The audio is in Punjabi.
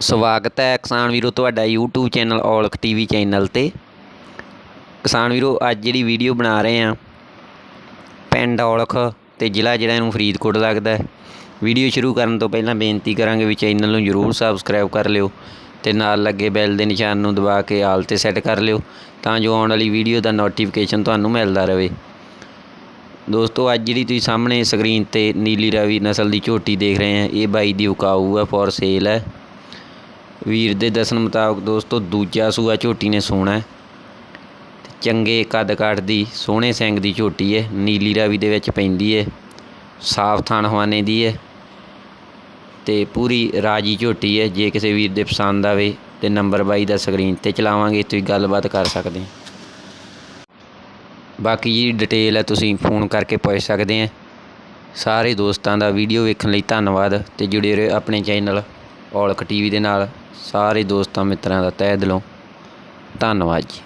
ਸਵਾਗਤ ਹੈ ਕਿਸਾਨ ਵੀਰੋ ਤੁਹਾਡਾ YouTube channel Aulakh TV channel ਤੇ। ਕਿਸਾਨ ਵੀਰੋ, ਅੱਜ ਜਿਹੜੀ ਵੀਡੀਓ ਬਣਾ ਰਹੇ ਆ ਪਿੰਡ ਔਲਖ ਤੇ ਜ਼ਿਲ੍ਹਾ ਜਿਹੜਾ ਇਹਨੂੰ ਫਰੀਦਕੋਟ ਲੱਗਦਾ ਵੀਡੀਓ ਸ਼ੁਰੂ ਕਰਨ ਤੋਂ ਪਹਿਲਾਂ ਬੇਨਤੀ ਕਰਾਂਗੇ ਵੀ ਚੈਨਲ ਨੂੰ ਜਰੂਰ ਸਬਸਕ੍ਰਾਈਬ ਕਰ ਲਿਓ ਤੇ ਨਾਲ ਲੱਗੇ ਬੈਲ ਦੇ ਨਿਸ਼ਾਨ ਨੂੰ ਦਬਾ ਕੇ ਆਲ ਤੇ ਸੈੱਟ ਕਰ ਲਿਓ ਤਾਂ ਜੋ ਆਉਣ ਵਾਲੀ ਵੀਡੀਓ ਦਾ ਨੋਟੀਫਿਕੇਸ਼ਨ ਤੁਹਾਨੂੰ ਮਿਲਦਾ ਰਹੇ। ਦੋਸਤੋ, ਅੱਜ ਜਿਹੜੀ ਤੁਸੀਂ ਸਾਹਮਣੇ ਸਕਰੀਨ ਤੇ ਨੀਲੀ ਰਾਵੀ ਨਸਲ ਦੀ ਝੋਟੀ ਦੇਖ ਰਹੇ ਆ ਇਹ ਬਾਈ ਦੀ ਉਕਾਊ ਹੈ ਫॉर ਸੇਲ ਹੈ। ਵੀਰ ਦੇ ਦੱਸਣ ਮੁਤਾਬਕ ਦੋਸਤੋ, ਦੂਜਾ ਸੂਆ ਝੋਟੀ ਨੇ ਸੋਣਾ ਤੇ ਚੰਗੇ ਕੱਦ ਕਾਠ ਦੀ ਸੋਹਣੇ ਸਿੰਘ ਦੀ ਝੋਟੀ ਹੈ। ਨੀਲੀ ਰਾਵੀ ਦੇ ਵਿੱਚ ਪੈਂਦੀ ਹੈ। ਸਾਫ਼ ਥਾਨ ਹਵਾਨੇ ਦੀ ਹੈ। ਤੇ ਪੂਰੀ ਰਾਜੀ ਝੋਟੀ ਹੈ। ਜੇ ਕਿਸੇ ਵੀਰ ਦੇ ਪਸੰਦ ਆਵੇ ਤੇ ਨੰਬਰ ਬਾਈ ਦਾ ਸਕਰੀਨ ਤੇ ਚਲਾਵਾਂਗੇ ਤੁਸੀਂ ਗੱਲਬਾਤ ਕਰ ਸਕਦੇ ਹੋ। ਬਾਕੀ ਜੀ ਡਿਟੇਲ ਹੈ, ਤੁਸੀਂ ਫੋਨ ਕਰਕੇ ਪੁੱਛ ਸਕਦੇ ਆ ਸਾਰੇ ਦੋਸਤਾਂ ਦਾ ਵੀਡੀਓ ਵੇਖਣ ਲਈ ਧੰਨਵਾਦ ਤੇ ਜੁੜੇ ਰਹੋ ਆਪਣੇ ਚੈਨਲ ਔਲਖ ਟੀਵੀ ਦੇ ਨਾਲ ਸਾਰੇ ਦੋਸਤਾਂ ਮਿੱਤਰਾਂ ਦਾ ਤਹਿ ਦਿਲੋਂ ਧੰਨਵਾਦ ਜੀ।